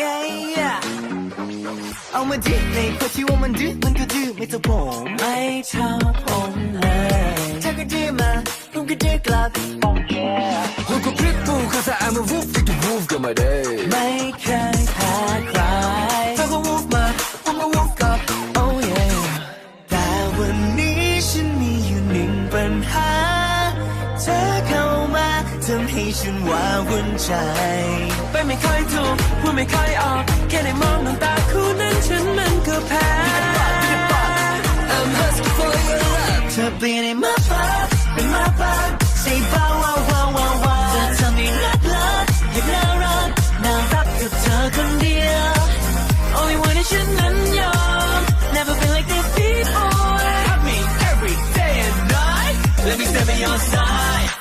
yeah, yeah เอามาดิในคนที่ว่ามันดื้อมันก็ดื้อไม่ต้องผมไม่ชอบผมเลยถ้าก็ดื้อมาผมก็ดื้อกลับ oh yeah Look a pitbull cause I'm a wolf with the wolf got my day ไม่เคยแพ้ใครถ้าเขาวูบมาผมก็วูบกลับ oh yeah แต่วันนี้ฉันมีอยู่หนึ่งปัญหาเธอเข้ามา ทำให้ฉันว้าวุ่นใจไปไม่ค่อยถูกพูดไม่ค่อยออก แค่ได้มองน้ำตาคู่นั้นฉันมันก็แพ้ I'm husky for your love เธอเปลี่ยนให้มาปาเป็นมาปา say บ้าวว้าวว้าวว้าวว้าวเธอทำให้รักเลิศอยากน่ารักน่ารักกับเธอคนเดียว Only one ที่ฉันนั้นยอม Never been like this before Have me every day and night Let me step in your side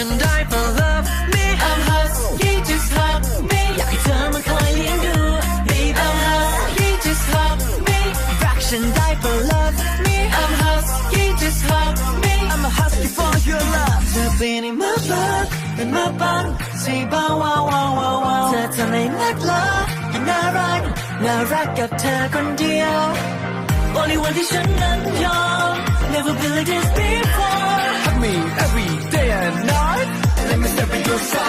ฉันได้เพรา love me I'm husky just hug me อยากให้เธอมาคอยเลี้ยงดู Baby I'm husky just hug me รักฉันได้เพรา love me I'm husky just hug me I'm a husky for your love เธอเป็นให้มาปังเป็นมาปัง Say bow wow wow wow wow เธอทำให้นักลาอย่าน่ารักน่ารักกับเธอคนเดียว Only one ที่ฉันนั้นยอม Never be like this before side.